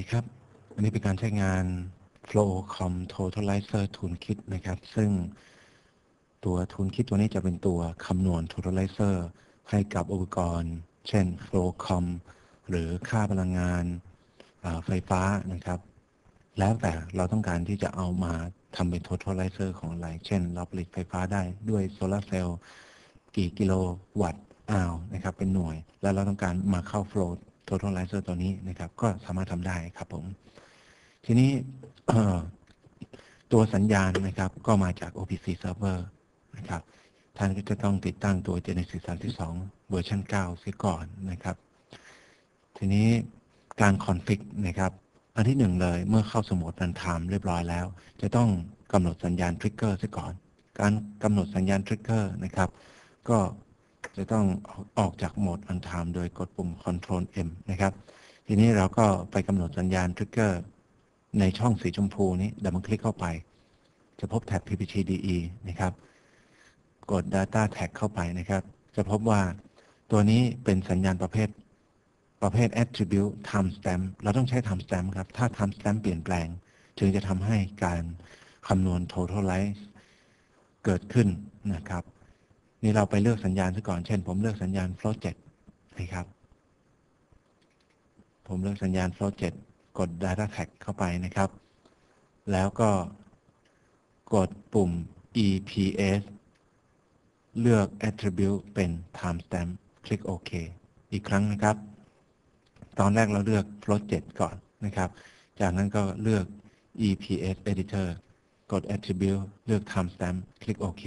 ดีครับ อันนี้เป็นการใช้งาน Flowcom Totalizer Toolkit นะครับ ซึ่งตัว Toolkit ตัวนี้จะเป็นตัวคำนวณ Totalizer ให้กับอุปกรณ์ เช่น Flowcom หรือค่าพลังงานไฟฟ้านะครับ แล้วแต่เราต้องการที่จะเอามาทำเป็น Totalizer ของอะไร เช่น เราผลิตไฟฟ้าได้ด้วยโซลาร์เซลล์กี่กิโลวัตต์อาวนะครับ เป็นหน่วย แล้วเราต้องการมาเข้า Flow Totalizer ตัวนี้นะครับ ก็สามารถทำได้ครับผม ทีนี้ตัวสัญญาณนะครับ ก็มาจาก OPC Server นะครับ ท่านก็จะต้องติดตั้งตัว Genesis 32 เวอร์ชัน9เสียก่อนนะครับ ทีนี้การคอนฟิกนะครับ อันที่หนึ่งเลยเมื่อเข้าสมุดรันไทม์เรียบร้อยแล้ว จะต้องกำหนดสัญญาณทริกเกอร์เสียก่อน การกำหนดสัญญาณทริกเกอร์นะครับ ก็ จะต้องออกจากโหมด runtime โดยกดปุ่ม Ctrl M นะครับ ทีนี้เราก็ไปกำหนดสัญญาณ trigger ในช่องสีชมพูนี้ดับเบิลคลิกเข้าไป จะพบแท็บ PPTDE นะครับ กด Data Tag เข้าไปนะครับ จะพบว่าตัวนี้เป็นสัญญาณประเภทประเภท attribute timestamp เราต้องใช้ timestamp ครับ ถ้า timestamp เปลี่ยนแปลง ถึงจะทำให้การคำนวณ totalize เกิดขึ้นนะครับ นี่เราไปเลือกสัญญาณซะก่อน เช่น ผมเลือกสัญญาณ float 7นะครับ ผมเลือกสัญญาณ float 7กด data tag เข้าไปนะครับ แล้วก็กดปุ่ม EPS เลือก attribute เป็น timestamp คลิกโอเคอีกครั้งนะครับ ตอนแรกเราเลือก float 7ก่อนนะครับ จากนั้นก็เลือก EPS editor กด attribute เลือก timestamp คลิกโอเค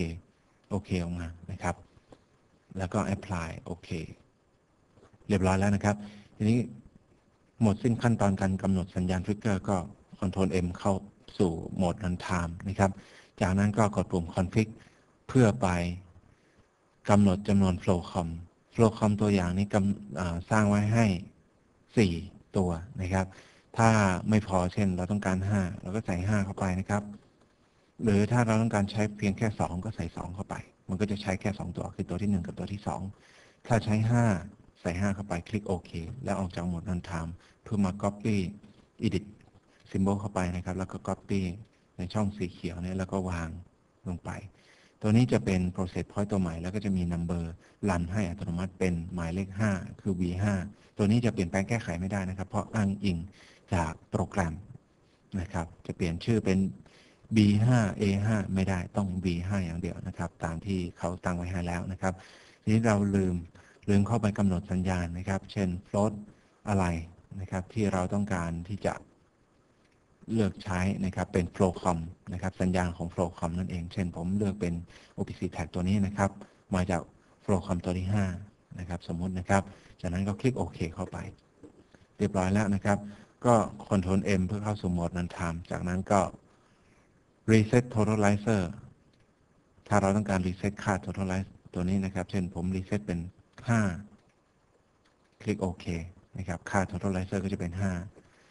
โอเคออกมานะครับ แล้วก็ apply โอเค เรียบร้อยแล้วนะครับ ทีนี้หมดสิ้นขั้นตอนการกำหนดสัญญาณทริกเกอร์ก็ Ctrl M เข้าสู่โหมด Runtime นะครับ จากนั้นก็กดปุ่ม Config เพื่อไปกำหนดจำนวน Flowcom Flowcom ตัวอย่างนี้กำสร้างไว้ให้ 4 ตัวนะครับ ถ้าไม่พอเช่นเราต้องการ 5 เราก็ใส่ 5 เข้าไปนะครับ หรือถ้าเราต้องการใช้เพียงแค่ 2 ก็ใส่ 2 เข้าไป มันก็จะใช้แค่ 2 ตัวคือตัวที่ 1 กับตัวที่ 2 ถ้าใช้ 5 ใส่ 5 เข้าไปคลิกโอเคแล้วออกจากโหมด Runtime เพื่อมา Copy Edit Symbol เข้าไปนะครับ แล้วก็ Copy ในช่องสีเขียวเนี่ยแล้วก็วางลงไป ตัวนี้จะเป็น Process Point ตัวใหม่ แล้วก็จะมี Number รันให้อัตโนมัติเป็นหมายเลข 5 คือ V5 ตัวนี้จะเปลี่ยนแปลงแก้ไขไม่ได้นะครับ เพราะอ้างอิงจากโปรแกรมนะครับ จะเปลี่ยนชื่อเป็น B5 A5 ไม่ได้ต้อง B5 อย่างเดียวนะครับ ตามที่เขาตั้งไว้ให้แล้วนะครับทีนี้เราลืมลืมเข้าไปกำหนดสัญญาณนะครับ เช่น float อะไรนะครับ ที่เราต้องการที่จะเลือกใช้นะครับเป็น flowcom นะครับ สัญญาณของ flowcom นั่นเอง เช่น ผมเลือกเป็น OPC tag ตัวนี้นะครับ มาจาก flowcom ตัวที่ 5 นะครับ สมมุตินะครับ จากนั้นก็คลิกโอเคเข้าไป เรียบร้อยแล้วนะครับ ก็ Ctrl M เพื่อเข้าสู่โหมด runtime จากนั้นก็ reset totalizer ถ้าเราต้องการ reset ค่า totalize ตัวนี้นะครับ เช่นผม reset เป็น 5 คลิกโอเคนะครับ ค่า totalizer ก็จะเป็น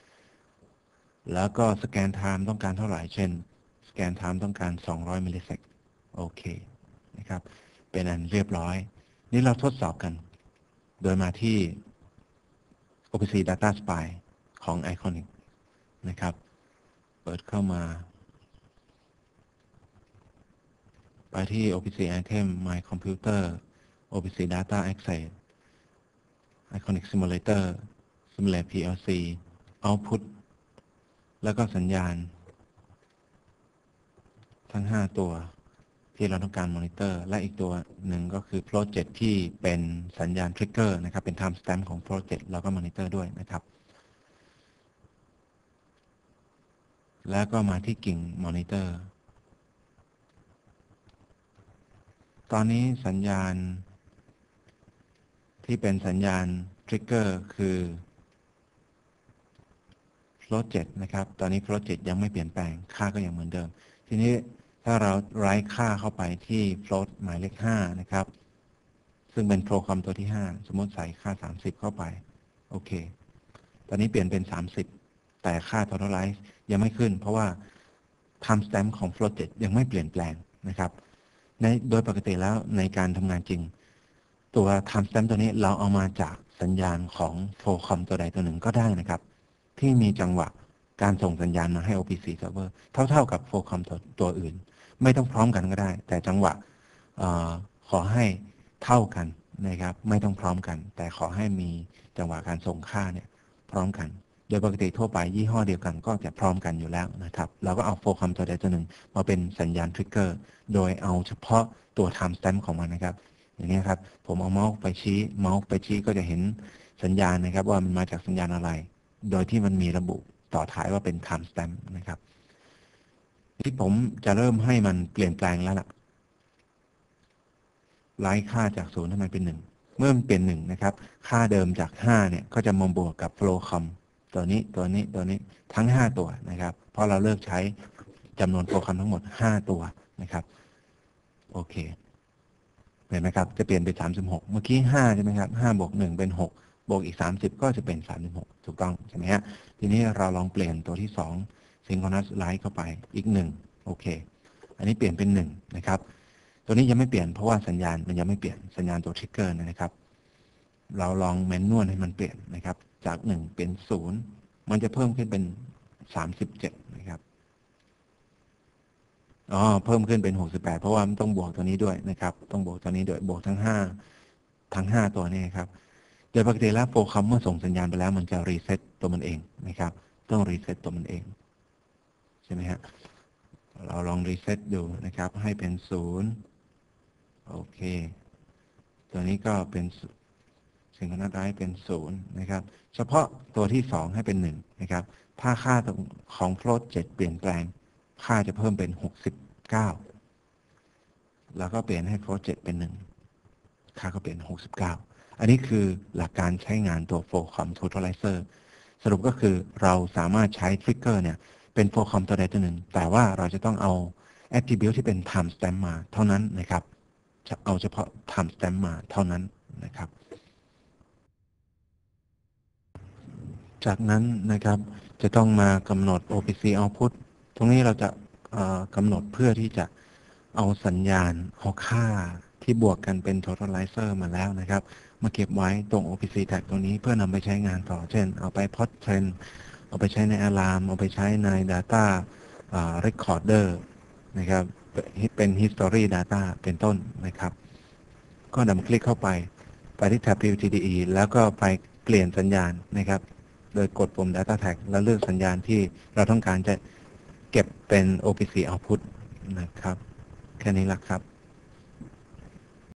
5 แล้วก็ scan time ต้องการเท่าไหร่ เช่น scan time ต้องการ 200มิลลิเซกโอเคนะครับ เป็นอันเรียบร้อย นี่เราทดสอบกัน โดยมาที่ OPC Data Spy ของ Iconic นะครับ เปิดเข้ามา ไปที่ OPC Item My Computer OPC Data Access Iconic Simulator Simulate PLC Output แล้วก็สัญญาณ ทั้ง 5 ตัวที่เราต้องการมอนิเตอร์ และอีกตัวหนึ่งก็คือ Project ที่เป็นสัญญาณ Trigger นะครับ เป็น Timestamp ของ Project เราก็มอนิเตอร์ด้วยนะครับ แล้วก็มาที่กิ่งมอนิเตอร์ ตอนนี้สัญญาณ ที่เป็นสัญญาณทริกเกอร์คือ float 7นะครับ ตอนนี้ float 7ยังไม่เปลี่ยนแปลง ค่าก็ยังเหมือนเดิม ทีนี้ถ้าเราไร้ค่าเข้าไปที่ float หมายเลข5นะครับ ซึ่งเป็นโปรคอมตัวที่5สมมติใส่ค่า30เข้าไป โอเค ตอนนี้เปลี่ยนเป็น30แต่ค่า totalize ยังไม่ขึ้น เพราะว่า timestamp ของ float 7ยังไม่เปลี่ยนแปลงนะครับ ในโดยปกติแล้วในการทำงานจริง ตัว timestamp ตัวนี้เราเอามาจากสัญญาณของโฟคอมตัวใดตัวหนึ่งก็ได้นะครับ ที่มีจังหวะการส่งสัญญาณมาให้ OPC server เท่า ๆกับโฟคอมตัวตัวอื่น ไม่ต้องพร้อมกันก็ได้ แต่จังหวะออขอให้เท่ากันนะครับ ไม่ต้องพร้อมกัน แต่ขอให้มีจังหวะการส่งค่าเนี่ยพร้อมกัน ดยปกติทั่วไปยี่ห้อเดียวกันก็จะพร้อมกันอยู่แล้วนะครับ เราก็เอาโฟคอมตัวใดตัวหนึ่งมาเป็นสัญญาณทริกเกอร์โดยเอาเฉพาะตัว time stamp ของมันนะครับ อย่างนี้ครับ ผมเอาเมาส์ไปชี้เมาส์ไปชี้ก็จะเห็นสัญญาณนะครับ ว่ามันมาจากสัญญาณอะไร โดยที่มันมีระบุต่อท้ายว่าเป็น time stamp นะครับ ที่ผมจะเริ่มให้มันเปลี่ยนแปลงแล้วล่ะไล่ค่าจากศูนย์ทำไมเป็นหนึ่งเมื่อมันเป็นหนึ่งนะครับ ค่าเดิมจากห้าเนี่ยก็จะมาบวกกับ flow com ตัวนี้ตัวนี้ตัวนี้ทั้งห้าตัวนะครับเพราะเราเลิกใช้จำนวน flow com ทั้งหมดห้าตัวนะครับโอเคเห็นไหมครับ จะเปลี่ยนเป็น 36 เมื่อกี้ 5 ใช่ไหมครับ5บวก1เป็น 6 บวกอีก 30 ก็จะเป็น 36 ถูกต้องใช่ไหมฮะทีนี้เราลองเปลี่ยนตัวที่ 2 synchronous light เข้าไปอีก 1 โอเค อันนี้เปลี่ยนเป็น 1 นะครับ ตัวนี้ยังไม่เปลี่ยนเพราะว่าสัญญาณมันยังไม่เปลี่ยนสัญญาณตัวทริกเกอร์นะครับ เราลองแมนนวลให้มันเปลี่ยนนะครับ จาก1เป็น0มันจะเพิ่มขึ้นเป็น37นะครับอ๋อเพิ่มขึ้นเป็น68เพราะว่ามันต้องบวกตัวนี้ด้วยนะครับ ต้องบวกตัวนี้ด้วยบวกทั้ง5ทั้ง5ตัวนี้ครับโดยปกติแล้วโปรแกรมเมื่อส่งสัญญาณไปแล้ว มันจะรีเซ็ตตัวมันเองนะครับ ต้องรีเซ็ตตัวมันเองใช่ไหมฮะเราลองรีเซ็ตดูนะครับ ให้เป็น0โอเค ตัวนี้ก็เป็น สิ่งที่นัดไว้เป็น0นย์นะครับ เฉพาะตัวที่2ให้เป็น1นะครับ ถ้าค่าของ float 7เปลี่ยนแปลง ค่าจะเพิ่มเป็น69แล้วก็เปลี่ยนให้ float 7เป็น1ค่าก็เปลี่ยน69อันนี้คือหลักการใช้งานตัว Flowcom Totalizer สรุปก็คือเราสามารถใช้ trigger เนี่ยเป็น Flowcom ตัวใดตัวหนึ่ง แต่ว่าเราจะต้องเอา attribute ที่เป็น timestamp มาเท่านั้นนะครับ จะเอาเฉพาะ timestamp มาเท่านั้นนะครับ จากนั้นนะครับ จะต้องมากำหนด OPC output ตรงนี้เราจะกำหนดเพื่อที่จะเอาสัญญาณเอาค่าที่บวกกันเป็น totalizer มาแล้วนะครับ มาเก็บไว้ตรง OPC tag ตรงนี้เพื่อนำไปใช้งานต่อ เช่น เอาไป plot trend เอาไปใช้ใน alarm เอาไปใช้ใน data recorder นะครับเป็น history data เป็นต้นนะครับ ก็นำคลิกเข้าไป ไปที่แท็บ PTDE แล้วก็ไปเปลี่ยนสัญญาณนะครับ โดยกดปุ่ม data tag แล้วเลือกสัญญาณที่เราต้องการจะเก็บเป็น OPC output นะครับ แค่นี้ละครับ